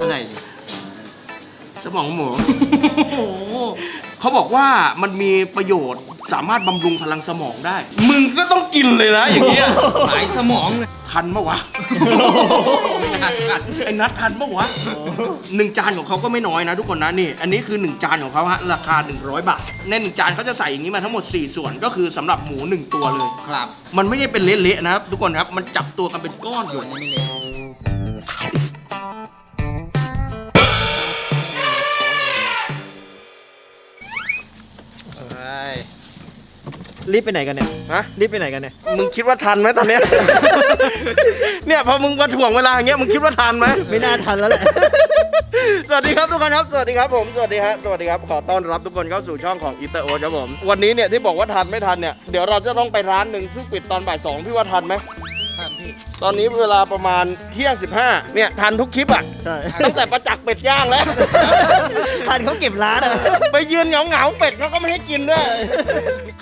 อะไรดิสมองหมู โอ้โหเขาบอกว่ามันมีประโยชน์สามารถบำรุงพลังสมองได้ มึงก็ต้องกินเลยนะอย่างเงี้ยหายสมองเลยทันปะวะ ไม่น่ากัดไอ้นัดทันปะวะหนึ่งจานของเขาก็ไม่น้อยนะทุกคนนะนี่ อันนี้คือ 1 จานของเขาฮะราคา 100 บาท ในหนึ่งจานเขาจะใส่อย่างนี้มาทั้งหมด 4 ส่วนก็คือสำหรับหมู 1 ตัวเลย ครับ มันไม่ได้เป็นเละๆนะครับทุกคนครับ มันจับตัวกันเป็นก้อนอยู่อันนี้ไม่เละ รีบไปไหนกันเนี่ยฮะ รีบไปไหนกันเนี่ย มึงคิดว่าทันไหมตอนเนี้ย เนี่ยพอมึงมาถ่วงเวลาอย่างเงี้ยมึงคิดว่าทันไหม ไม่น่าทันแล้วแหละ สวัสดีครับทุกคนครับ สวัสดีครับผม สวัสดีฮะ สวัสดีครับ ขอต้อนรับทุกคนเข้าสู่ช่องของอีเตอร์โอครับผม วันนี้เนี่ยที่บอกว่าทันไม่ทันเนี่ย เดี๋ยวเราจะต้องไปร้านหนึ่งซึ่งปิดตอนบ่ายสองพี่ว่าทันไหมท่านพี่ตอนนี้เวลาประมาณเที่ยงสิบห้าเนี่ยทันทุกคลิปอะ ใช่ ตั้งแต่ประจักษ์เป็ดย่างแล้ว ทันเขาเก็บร้านอะไปยืนเหงาเหงาๆเป็ดเขาก็ไม่ให้กินด้วย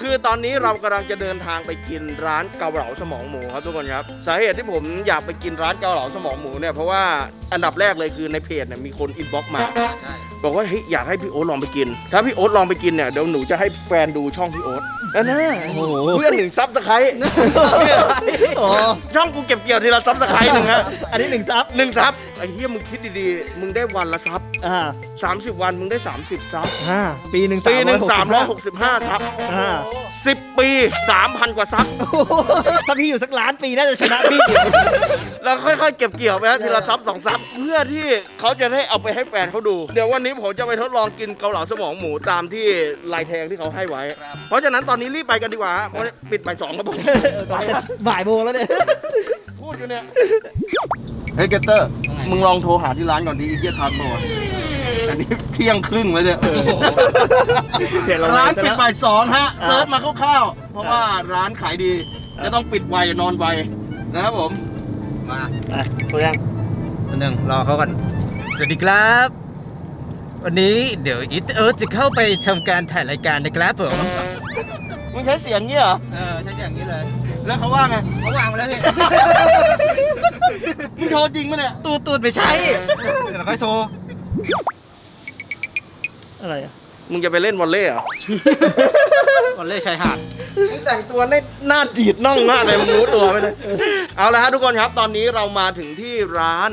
คือตอนนี้เรากำลังจะเดินทางไปกินร้านเกาเหลาสมองหมูครับทุกคนครับสาเหตุที่ผมอยากไปกินร้านเกาเหลาสมองหมูเนี่ยเพราะว่าอันดับแรกเลยคือในเพจเนี่ยมีคนอินบ็อกซ์มาใช่บอกว่าเฮ้ยอยากให้พี่โอ๊ตลองไปกิน ถ้าพี่โอ๊ตลองไปกินเนี่ยเดี๋ยวหนูจะให้แฟนดูช่องพี่โอ๊ตนั่นแน่โอ้โหเพื่อนหนึ่งซับสไครต์ โอ้ ช่องกูเก็บเกี่ยวทีละซับสไครต์หนึ่งฮะอันนี้หนึ่งซับหนึ่งซับไอ้เหี้ยมึงคิดดีๆ มึงได้วันละซับอ่า30วันมึงได้30ซับอ่าปีหนึ่งปีหนึ่ง365 365ซับอ่า10ปี3,000กว่าซับโอ้โหถ้าพี่อยู่สักล้านปีน่าจะชนะพี่แล้วค่อยๆ เก็บเกี่ยวไปฮะทีละซับสองซับเพื่อที่เขาจะได้เอาไปให้แฟนเขาดู เดี๋ยววันนี้ผมจะไปทดลองกินเกาเหลาสมองหมูตามที่ลายแทงที่เขาให้ไว้ เพราะฉะนั้นตอนนี้รีบไปกันดีกว่าฮะเพราะปิดบ่ายสองครับผมบ่ายโมงแล้วเนี่ย พูดอยู่เนี่ย เฮ้ยเกตเตอร์ มึงลองโทรหาที่ร้านก่อนดีอีเกียทันบ่อันนี้เที่ยงครึ่งแล้วเนี่ยเดี๋ยวเราร้านไปปิดแล้วบ่ายสองฮะอ่าเซิร์ชมาคร่าวๆ เพราะว่าร้านขายดี จะต้องปิดไวนอนไวนะครับผม มาอะตัวยังตัวหนึ่งรอเขากันสวัสดีครับ วันนี้เดี๋ยวอีทเอิร์ธจะเข้าไปทำการถ่ายรายการนะครับผม มึงใช้เสียงเงี้ยเหรอ เออ ใช่อย่างนี้เลย แล้วเขาว่าไงเขาวางไปแล้วพี่มึงโทรจริงปะเนี่ย ตูดตูดไปใช้ เดี๋ยวเราค่อยโทร อะไรอะมึงจะไปเล่นวอลเล่เหรอวันเล่ชายหาด มึงแต่งตัวในหน้าดีดน่องมากเลยมึงรู้ตัวไหมเลย เอาละฮะทุกคนครับ ตอนนี้เรามาถึงที่ร้าน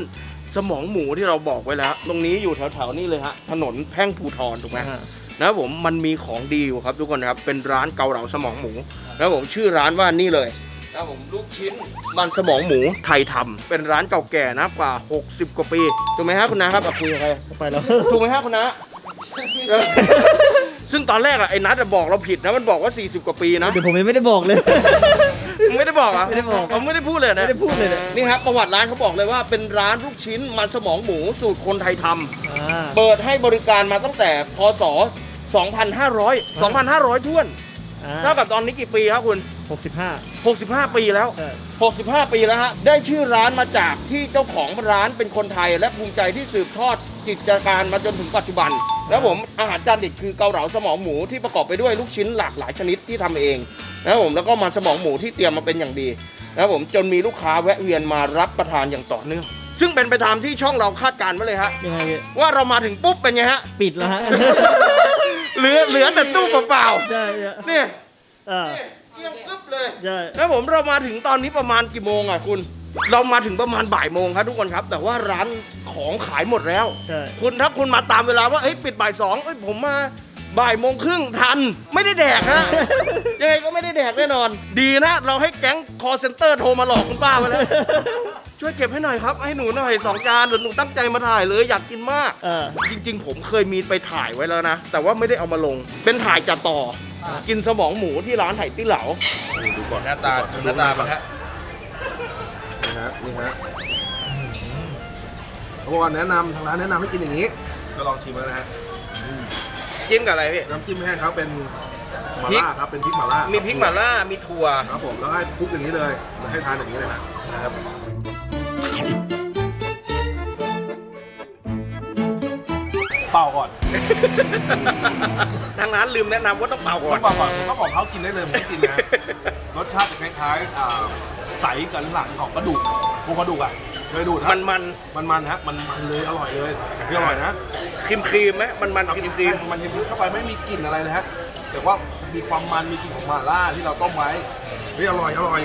สมองหมูที่เราบอกไว้แล้ว ตรงนี้อยู่แถวๆนี่เลยฮะ ถนนแพ่งภูทรถูกไหมอ่า นะครับผมมันมีของดีอยู่ครับทุกคนครับเป็นร้านเกาเหลาสมองหมูนะครับผมชื่อร้านว่านี่เลยนะครับผมลูกชิ้นมันสมองหมูไทยทำเป็นร้านเก่าแก่นะกว่า 60 กว่าปีถูกไหมฮะคุณนะครับอะคุยกับใครไปแล้วถูกไหมฮะคุณนะเออซึ่งตอนแรกอะไอ้นัทอะบอกเราผิดนะมันบอกว่า 40 กว่าปีนะเดี๋ยวผมยังไม่ได้บอกเลย มึงไม่ได้บอกเหรอะไม่ได้บอกผมไม่ได้พูดเลยไม่นะได้พูดเลยเนี่ยนี่ครับประวัติร้านเขาบอกเลยว่าเป็นร้านลูกชิ้นมันสมองหมูสูตรคนไทยทำอ่าเปิดให้บริการมาตั้งแต่พศ 2,500 2,500ท้วนอ่าเท่ากับตอนนี้กี่ปีครับคุณหกสิบห้า65 ปีแล้วเออ65 ปีแล้วฮะ ได้ชื่อร้านมาจากที่เจ้าของร้านเป็นคนไทย และภูมิใจที่สืบทอดกิจการมาจนถึงปัจจุบัน แล้วผมอาหารจานเด็ดคือเกาเหลาสมองหมูที่ประกอบไปด้วยลูกชิ้นหลากหลายชนิดที่ทำเองนะครับผมแล้วก็มันสมองหมูที่เตรียมมาเป็นอย่างดีนะครับผมจนมีลูกค้าแวะเวียนมารับประทานอย่างต่อเนื่องซึ่งเป็นไปตามที่ช่องเราคาดการณ์ไว้เลยฮะยังไงพี่ว่าเรามาถึงปุ๊บเป็นไงฮะ ปิดแล้วฮะ เหลือเหลือแต่ตู้เปล่าใช่ๆเนี่ยอ่าเนี่ยเกลี้ยงกึ๊บเลย ใช่ แล้วผมเรามาถึงตอนนี้ประมาณกี่โมงอะคุณ เรามาถึงประมาณบ่ายโมงครับทุกคนครับ แต่ว่าร้านของขายหมดแล้ว ใช่ คุณถ้าคุณมาตามเวลาว่าเฮ้ยปิดบ่ายสองเอ้ยผมมา บ่ายโมงครึ่งทัน ไม่ได้แดกฮะ ยังไงก็ไม่ได้แดกแน่นอน ดีนะ เราให้แก๊งคอเซ็นเตอร์โทรมาหลอกคุณป้าไปแล้ว ช่วยเก็บให้หน่อยครับ ให้หนูหน่อยสองจานเดี๋ยวหนูตั้งใจมาถ่ายเลยอยากกินมาก เออ จริงๆ ผมเคยมีไปถ่ายไว้แล้วนะ แต่ว่าไม่ได้เอามาลง เป็นถ่ายจัดต่อ กินสมองหมูที่ร้านไห่ตี้เหลา ดูก่อนหน้าตาหน้าตาปะฮะนี่ฮะนี่ฮะเขาบอกว่าแนะนำทางร้านแนะนำให้กินอย่างนี้ ก็ลองชิมแล้วนะฮะ จิ้มกับอะไรพี่ น้ำจิ้มแห้งเขาเป็นหมาล่าครับเป็นพริกหมาล่ามีพริกหม่าล่า มีถั่ว ครับผมแล้วให้คลุกอย่างนี้เลยแล้วให้ทานอย่างนี้เลยนะนะครับเป่าก่อนทางร้านลืมแนะนำว่าต้องเป่าก่อต้อนงเป่าก่อนผมก็บอกเขากินได้เลยผมไม่กินนะรสชาติจะคล้ายๆอ่าใสกับหลังของกระดูกโครงกระดูกอะเคยดูดครับมันมันมันมันฮะมันมันเลยอร่อยเลยที่อร่อยนะค รีมครีมๆไหมมันมันเอาครีกิมนครีมมันเค็มๆเข้าไปไม่มีกลิ่นอะไรเลยฮะแต่ว่ามีความมันมีกลิ่นของหม่าล่าที่เราต้มไว้เฮ้ยอร่อยอร่อย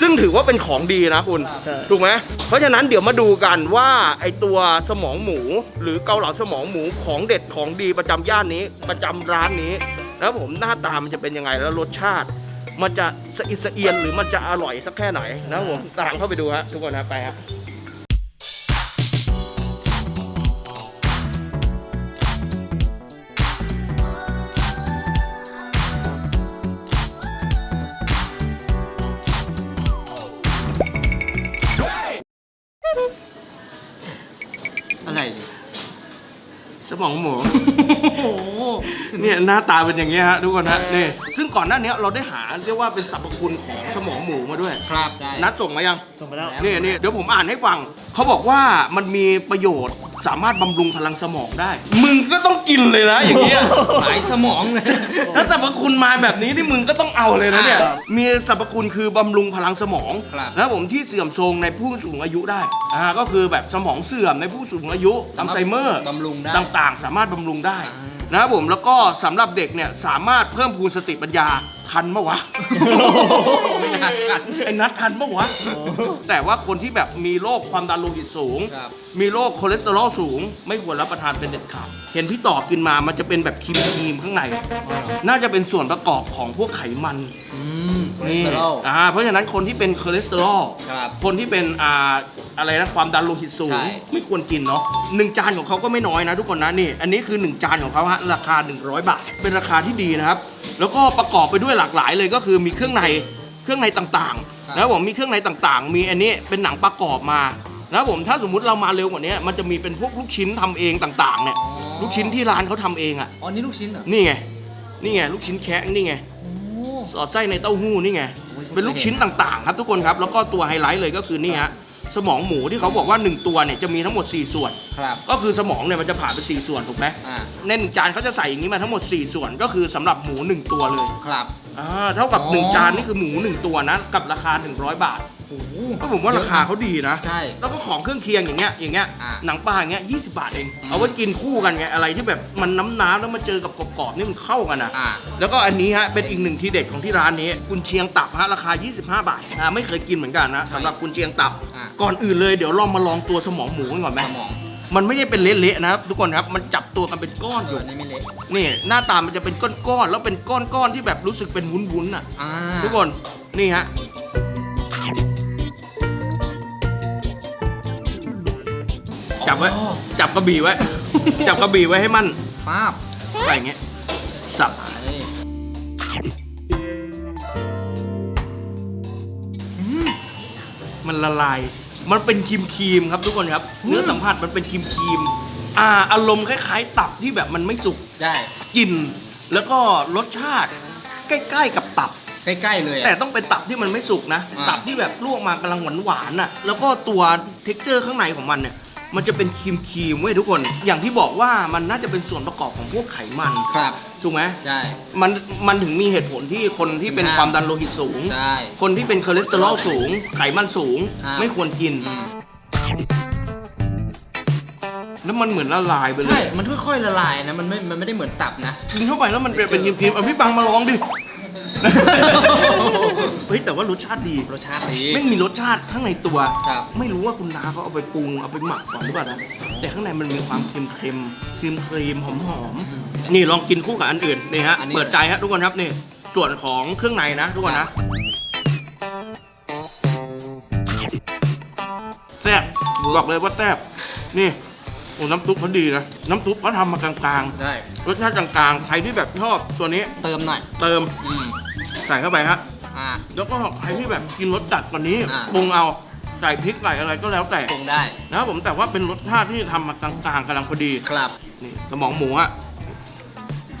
ซึ่งถือว่าเป็นของดีนะคุณใช่ถูกไหมเพราะฉะนั้นเดี๋ยวมาดูกันว่าไอตัวสมองหมู หรือเกาเหลาสมองหมูของเด็ดของดีประจำย่านนี้ประจำร้านนี้แล้วผมหน้าตามันจะเป็นยังไงแล้วรสชาติ มันจะสะอิดสะเอียนหรือมันจะอร่อยสักแค่ไหนนะครับผมตามเข้าไปดูฮะทุกคนนะไปฮะ สมองหมูเนี่ยหน้าตาเป็นอย่างเงี้ยฮะทุกคนฮะนี่ซึ่งก่อนหน้านี้เราได้หาเรียกว่าเป็นสรรพคุณของสมองหมูมาด้วย ครับได้นัดส่งมายังส่งไปแล้ว นี่นี่เดี๋ยวผมอ่านให้ฟัง เขาบอกว่ามันมีประโยชน์ สามารถบำรุงพลังสมองได้ มึงก็ต้องกินเลยนะอย่างเงี้ย หายสมองเลยถ้าสรรพคุณมาแบบนี้นี่มึงก็ต้องเอาเลยนะเนี่ยครับมีสรรพคุณคือบำรุงพลังสมองครับนะครับผมที่เสื่อมโทรมในผู้สูงอายุได้อ่าก็คือแบบสมองเสื่อมในผู้สูงอายุอัลไซเมอร์บำรุงได้ ต่างๆ สามารถบำรุงได้อ่านะครับผมแล้วก็สำหรับเด็กเนี่ยสามารถเพิ่มพูนสติปัญญาทันปะวะ ไม่น่าขัดไอ้นัดทันปะวะแต่ว่าคนที่แบบมีโรคความดันโลหิตสูง ครับ มีโรคคอเลสเตอรอลสูง ไม่ควรรับประทานเป็นเด็ดขาดเห็นพี่ต่อกินมามันจะเป็นแบบครีมครีมๆข้างใน น่าจะเป็นส่วนประกอบของพวกไขมันอืมคอเลสนี่เตอรอล อ่าเพราะฉะนั้นคนที่เป็นคอเลสเตอรอลครับคนที่เป็นอ่าอะไรนะความดันโลหิตสูง ใช่ ไม่ควรกินเนาะหนึ่งจานของเขาก็ไม่น้อยนะทุกคนนะนี่ อันนี้คือ 1 จานของเขาฮะราคา 100 บาท เป็นราคาที่ดีนะครับ แล้วก็ประกอบไปด้วยหลากหลายเลยก็คือมีเครื่องใน เครื่องในต่างๆนะครับผมมีเครื่องในต่างๆ มีอันนี้เป็นหนังประกอบมานะครับผมถ้าสมมุติเรามาเร็วกว่านี้มันจะมีเป็นพวกลูกชิ้นทำเองต่างๆเนี่ยลูกชิ้นที่ร้านเขาทำเองอะอ๋อนี่ลูกชิ้นเหรอนี่ไงนี่ไงลูกชิ้นแคะนี่ไง โอ้ สอดไส้ในเต้าหู้นี่ไง โอ้ย เป็นลูกชิ้นต่างๆ ครับทุกคนครับ แล้วก็ตัวไฮไลท์เลยก็คือนี่ฮะ สมองหมูที่เขาบอกว่า 1 ตัวเนี่ยจะมีทั้งหมด 4 ส่วน ครับ ก็คือสมองเนี่ยมันจะผ่านไป4ส่วนถูกไหมอ่า ในหนึ่งจานเขาจะใส่อย่างนี้มาทั้งหมด 4 ส่วนก็คือสำหรับหมู 1 ตัวเลยครับ อ่าเท่ากับ อ๋อ 1 จานนี่คือหมู 1 ตัวนะกับราคา 100 บาทโอ้โหก็ผมว่าราคาเขาดีนะ ใช่ แล้วก็ของเครื่องเคียงอย่างเงี้ยอย่างเงี้ยอ่าหนังปลาอย่างเงี้ย20บาทเอง อืม เอาไว้กินคู่กันไงอะไรที่แบบมันน้ำน้ำๆแล้วมาเจอกับกรอบๆนี่มันเข้ากันอะ อ่า แล้วก็อันนี้ฮะเป็นอีกหนึ่งที่เด็ดของที่ร้านนี้กุนเชียงตับฮะราคา 25 บาทอ่าไม่เคยกินเหมือนกันนะสำหรับกุนเชียงตับ อ่าก่อนอื่นเลยเดี๋ยวลองมาลองตัวสมองหมูกันก่อนไหมสมอง มันไม่ได้เป็นเละๆนะครับทุกคนครับมันจับตัวกันเป็นก้อนเออยู่ออันนี้ไม่เละนี่หน้าตามันจะเป็นก้อนๆแล้วเป็นก้อนๆที่แบบรู้สึกเป็นวุ้นๆอะ อ่าทุกคนนี่ฮะจับไว้อ๋อจับกระบี่ไว้ จับกระบี่ไว้ให้มั่นป้าบไปอย่างเงี้ยสับไปมันละลาย มันเป็นครีมครีมๆครับทุกคนครับเนื้อสัมผัสมันเป็นครีมครีมๆอ่าอารมณ์คล้าย ๆ ตับที่แบบมันไม่สุกได้ กลิ่นแล้วก็รสชาติใกล้ๆกับตับ ใกล้ๆเลยแต่อะ ต้องเป็นตับที่มันไม่สุกนะ อ่า ตับที่แบบลวกมากำลังหวานๆน่ะ แล้วก็ตัวเท็กเจอร์ข้างในของมันเนี่ย มันจะเป็นครีมครีมๆเว้ยทุกคน อย่างที่บอกว่ามันน่าจะเป็นส่วนประกอบของพวกไขมันครับ ถูกไหมใช่ มันมันถึงมีเหตุผลที่คนที่เป็นอ่าความดันโลหิตสูง ใช่ คนที่เป็นคอเลสเตอรอลสูง ไขมันสูง อ่า ไม่ควรกินอืมแล้วมันเหมือนละลายไปเลใช่ ยมันค่อยๆละลายนะ มันไม่ มันไม่ได้เหมือนตับนะ กินเข้าไปแล้วมันเป็นเป็นครีมๆเอาพี่ปังมาลองดิ เฮ้ยแต่ว่ารสชาติดีรสชาติดี ไม่มีรสชาติข้างในตัว ครับ ไม่รู้ว่าคุณน้าเขาเอาไปปรุงเอาไปหมักก่อนหรือเปล่านะแต่ข้างในมันมีความเค็มๆครีมครีมหอมๆนี่ลองกินคู่กับอันอื่นนี่ฮะอันนี้ เปิดใจฮะทุกคนครับนี่ส่วนของเครื่องในนะ ทุกคนนะแซ่บบอกเลยว่าแซ่บนี่โอ้น้ำซุปเขาดีนะ น้ำซุปเขาทำมากลางได้ ๆ รสชาติกลางๆ ใครที่แบบชอบตัวนี้เติมหน่อย เติมอืม ใส่เข้าไปฮะ อ่า แล้วก็ใครที่แบบกินรสจัดกว่านี้อ่า ปรุงเอาใส่พริกใส่อะไรก็แล้วแต่ปรุงได้ นะครับผมแต่ว่าเป็นรสชาติที่ทำมากลางๆกำลังพอดีครับ นี่สมองหมูอะ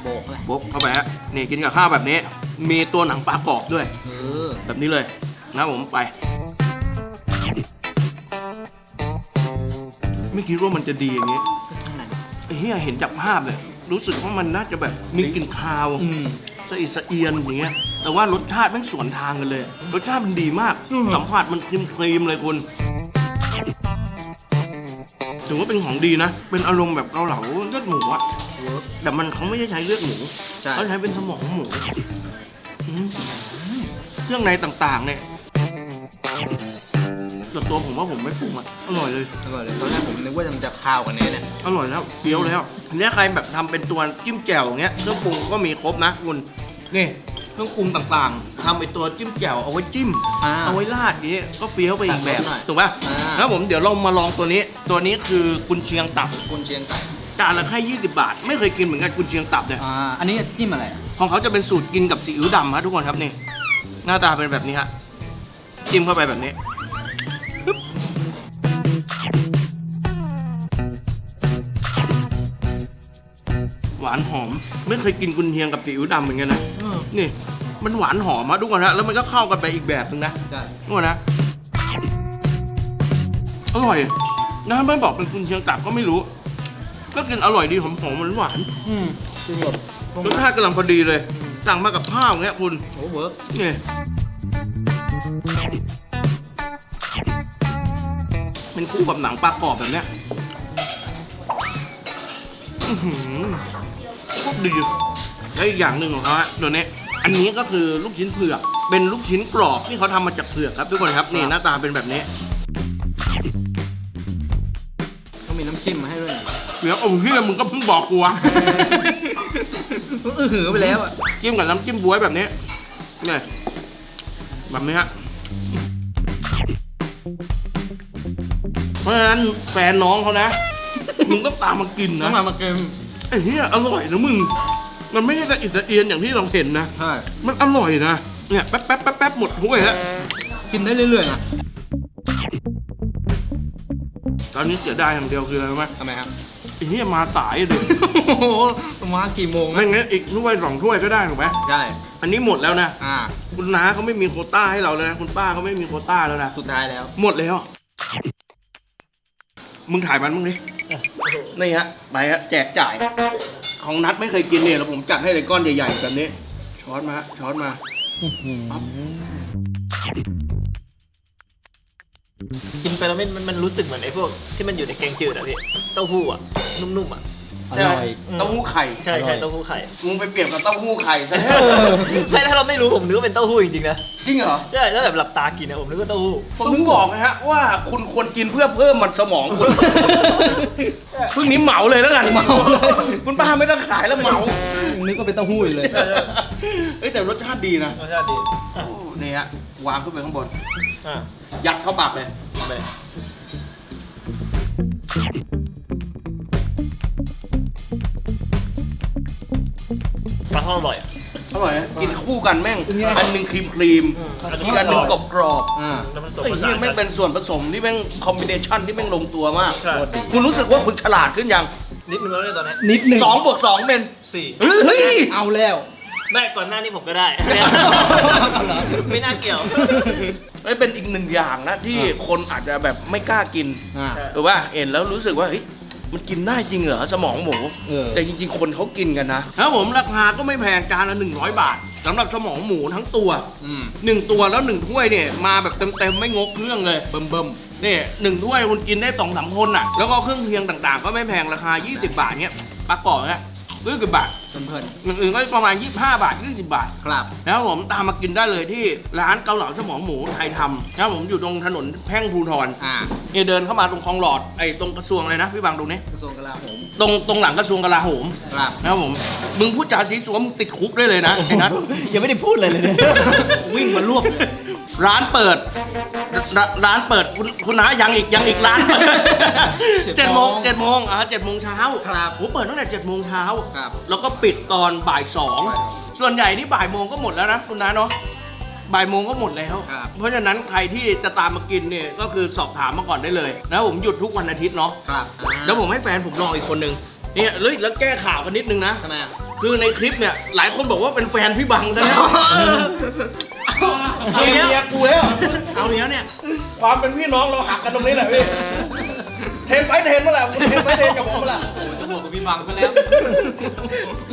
โบกเลยบุ๊บเข้าไปฮะนี่กินกับข้าวแบบนี้ มีตัวหนังปลากรอบด้วย เออ แบบนี้เลยนะครับผมไป ไม่คิดว่ามันจะดีอย่างนี้ขนาดไอ้เฮียเห็นจากภาพเนี่ยรู้สึกว่ามันน่าจะแบบมีกลิ่นคาวอืมสะอิดสะเอียนอย่างเงี้ย แต่ว่ารสชาติแม่งสวนทางกันเลย รสชาติมันดีมากอืมสัมผัสมันครีมครีมๆเลยคุณถือว่าเป็นของดีนะ เป็นอารมณ์แบบเกาเหลาเลือดหมูอะแต่มันเขาไม่ได้ใช้เลือดหมูใช่เขาใช้เป็นสมองหมูอืมเครื่องในต่างๆเนี่ย ส่วนตัวผมว่าผมไม่ปรุงอะอร่อยเลย อร่อยเลยตอนแรกผมนึกว่ามันจะคาวกว่านี้เนี่ยอร่อยแล้วเคี้ยวแล้วอันนี้ใครแบบทำเป็นตัวจิ้มแจ่วอย่างเงี้ยเครื่องปรุงก็มีครบนะคุณนี่เครื่องปรุงต่างๆทำเป็นตัวจิ้มแจ่วเอาไว้จิ้ม อ่า เอาไว้ราดอย่างนี้ก็เฟี้ยวไปอีกแบบตัดรสหน่อยถูกป่ะอ่า แล้วผมเดี๋ยวเรามาลองตัวนี้ ตัวนี้คือกุนเชียงตับกุนเชียงไก่จานละแค่20 บาท ไม่เคยกินเหมือนกันกุนเชียงตับเนี่ยอ่าอันนี้จิ้มอะไรของเขาจะเป็นสูตรกินกับซีอิ๊วดำฮะทุกคนครับนี่หน้าตาเป็นแบบนี้ฮะจิ้มเข้าไปแบบนี้านหอม ไม่เคยกินกุนเชียงกับซีอิ๊วดำเหมือนกันนะนี่ มันหวานหอมฮะทุกคนฮะแล้วมันก็เข้ากันไปอีกแบบนึงนะใช่ทุกคนนะอร่อยนะไม่บอกเป็นกุนเชียงตับก็ไม่รู้ ก็กินอร่อยดีหอมหอมหวานอืมคือแบบๆรสชาติกำลังพอดีเลย สั่งมากับข้าวอย่างเงี้ยคุณโอ้เวิร์กนี่เป็นคู่กับหนังปลากรอบแบบเนี้ยอื้อหือ โคตรดีและอีกอย่างหนึ่งของเขาฮะตัวนี้อันนี้ก็คือลูกชิ้นเผือก เป็นลูกชิ้นกรอบที่เขาทำมาจากเผือกครับทุกคนครับนี่หน้าตาเป็นแบบนี้ต้องมีน้ำจิ้มมาให้ด้วยเดี๋ยวโอ้เฮียมึงก็เพิ่งบอกกูวะอื้อหือไปแล้วอะจิ้มกับน้ำจิ้มบวยแบบนี้เนี่ยแบบนี้ฮะเพราะฉะนั้นแฟนน้องเขานะ มึงก็ตามมากินต้อนะงมามาเกม ไอ้เหี้ยอร่อยนะมึง มันไม่ใช่สะอิดสะเอียนอย่างที่เราเห็นนะ ใช่ มันอร่อยนะ เนี่ยแป๊บแป๊บแป๊บแป๊บหมดถ้วยแล้ว กินได้เรื่อยๆนะตอนนี้เสียดายอย่างเดียวคืออะไรรู้ไหมทำไมครับไอ้เหี้ยมาสายเลยโอ้โหมากี่โมงไม่งั้นอีกถ้วยสองถ้วยก็ได้ถูกไหมได้ อันนี้หมดแล้วนะ อ่า คุณน้าเขาไม่มีโควต้าให้เราเลยนะ คุณป้าเขาไม่มีโควต้าแล้วนะ สุดท้ายแล้ว หมดแล้ว มึงถ่ายมันมึงดิ นี่ฮะไปฮะแจกจ่าย ของนัดไม่เคยกินเนี่ยแล้วผมจัดให้เลยก้อนใหญ่ๆแบบนี้ ช้อนมาฮะช้อนมาปั๊บกินไปแล้วมันมันมันรู้สึกเหมือนไอ้พวกที่มันอยู่ในแกงจืดอะพี่ เต้าหู้อะนุ่มๆอะ อร่อยมเต้าหู้ไข่ใช่ใช่เต้าหู้ไข่ มึงไปเปรียบกับเต้าหู้ไข่ซะไม่ถ้าเราไม่รู้ผมนึกว่าเป็นเต้าหู้จริงๆนะ จริงเหรอ ใช่แล้วแบบหลับตากินนะผมนึกว่าเต้าหู้ ผมถึงบอกนะฮะว่าคุณควรกินเพื่อเพิ่มมันสมองคุณเพิ่งนี้เหมาเลยแล้วกันเหมาคุณป้าไม่ต้องขายแล้วเหมา นึกว่าเป็นเต้าหู้อยู่เลยเอ้ยแต่รสชาติดีนะ รสชาติดีโอ้นี่ฮะวางขึ้นไปข้างบนอะยัดเข้าปากเลยไป ปลาทอดอร่อยอะ อร่อยนะกินคู่กันแม่งเป็นไงอันหนึ่งครีมครีมอืมอีกอันหนึ่งกรอบกรอบอ่าแล้วมันผสๆมไอ้ผสาเหี้ยนแม่งกัเป็นนส่วนผสมที่แม่งคอมบิเนชันที่แม่งลงตัวมากใช่คุณรู้สึกว่าคุณฉลาดขึ้นยังนิดนึงแล้วเนี่ยตอนนี้นิดหนึ่งสองบวกสองเป็นสี่เฮ้ย เอาแล้ว แม่ก่อนหน้านี้ผมก็ได้ ไม่น่าเกี่ยวไม่เป็นอีกหนึ่งอย่างนะที่คนอาจจะแบบไม่กล้ากินอ่าใช่หรือว่าเห็นแล้วรู้สึกว่าเฮ้ย มันกินได้จริงเหรอสมองหมูเออ แต่จริงๆ คนเขากินกันนะครับผมราคาก็ไม่แพงจานละ100 บาทสำหรับสมองหมูทั้งตัว อืม หนึ่งตัวแล้วหนึ่งถ้วยเนี่ยมาแบบเต็มๆไม่งกเครื่องเลยเบิ่มๆนี่หนึ่งถ้วยคุณกินได้สองสามคนอะ แล้วก็เครื่องเคียงต่างๆ ก็ไม่แพงราคา 20 บาทเนี้ยปลากรอบเนี่ยยี่สิบบาท เพลินอย่างอื่นก็ประมาณ 25 บาท 20 บาทๆครับแล้วผมตามมากินได้เลยที่ร้านเกาเหลาสมองหมูไทยทำนะครับผมอยู่ตรงถนนแพ่งภูทรอ่าเนี่ยเดินเข้ามาตรงคลองหลอดไอ้ตรงกระทรวงเลยนะพี่บางตรงนี้ กระทรวงกลาโหม ตรงตรงหลังกระทรวงกลาโหมครับ นะครับผม มึงพูดจาสีสวมมึงติดคุกได้เลยนะไอ้นัท ยังไม่ได้พูดเลยเลยเนี่ย วิ่งมารวบเลยร้านเปิดรร้านเปิดคุณคุณน้ายังอีกยังอีกร้านเปิดเจ็เจ็ดดโมโมงงเจ็ดโมงอ่าเจ็ดโมงเช้าครับผมเปิดตั้งแต่เจ็ดโมงเช้าครับ แล้วก็ปิดตอนบ่ายสองบ่ายสองส่วนใหญ่นี่บ่ายโมงก็หมดแล้วนะคุณน้าเนาะ บ่ายโมงก็หมดแล้ว ครับเพราะฉะนั้นใครที่จะตามมากินเนี่ยก็คือสอบถามมาก่อนได้เลยนะผมหยุดทุกวันอาทิตย์เนาะครับอ่า แล้วผมให้แฟนผมลองอีกคนนึงเนี่ยแล้วแล้วแก้ข่าวกันนิดนึงนะ ทำไมอะ คือในคลิปเนี่ยหลายคนบอกว่าเป็นแฟนพี่บังซะแล้วเอาเมียกูแล้ว เอาเนี้ยเนี่ย ความเป็นพี่น้องเราหักกันตรงนี้แหละพี่เทนไฟท์เทนมาแหละคุณเทนไฟท์เทนกับผมมาแหละโอ้จะบวกกับพี่บังก็แล้ว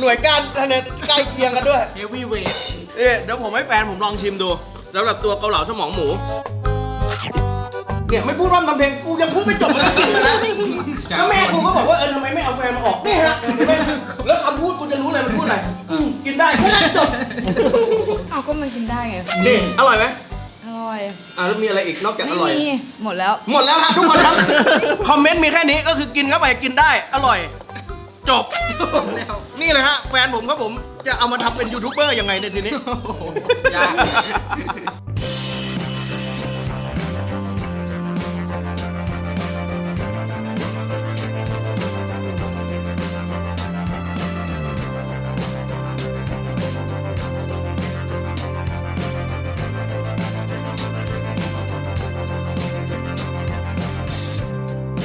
หน่วยการเนี่ยใกล้เคียงกันด้วย เฮฟวี่เวท เอ๊ะเดี๋ยวผมให้แฟนผมลองชิมดูสำหรับตัวเกาเหลาสมองหมู เนี่ยไม่พูดว่าทำเพลงกูยังพูดไม่จบเลยกินไปแล้วแล้วแม่กูก็บอกว่าเออทำไมไม่เอาแฟนมาออกนี่ฮะเห็นไหมแล้วคำพูดกูจะรู้เลยมันพูดอะไรอืมกินได้แค่นั้นจบเอาก็มันกินได้ไง นี่อร่อยไหมอร่อย อ่าแล้วมีอะไรอีกนอกจากอไม่ร่อย มี หมดแล้ว หมดแล้วครับทุกคนครับ คอมเมนต์มีแค่นี้ก็คือกินเข้าไปกินได้อร่อย จบแล้ว นี่เลยฮะแฟนผมครับผมจะเอามาทำเป็นยูทูบเบอร์ยังไงในยทีนี้ ยาก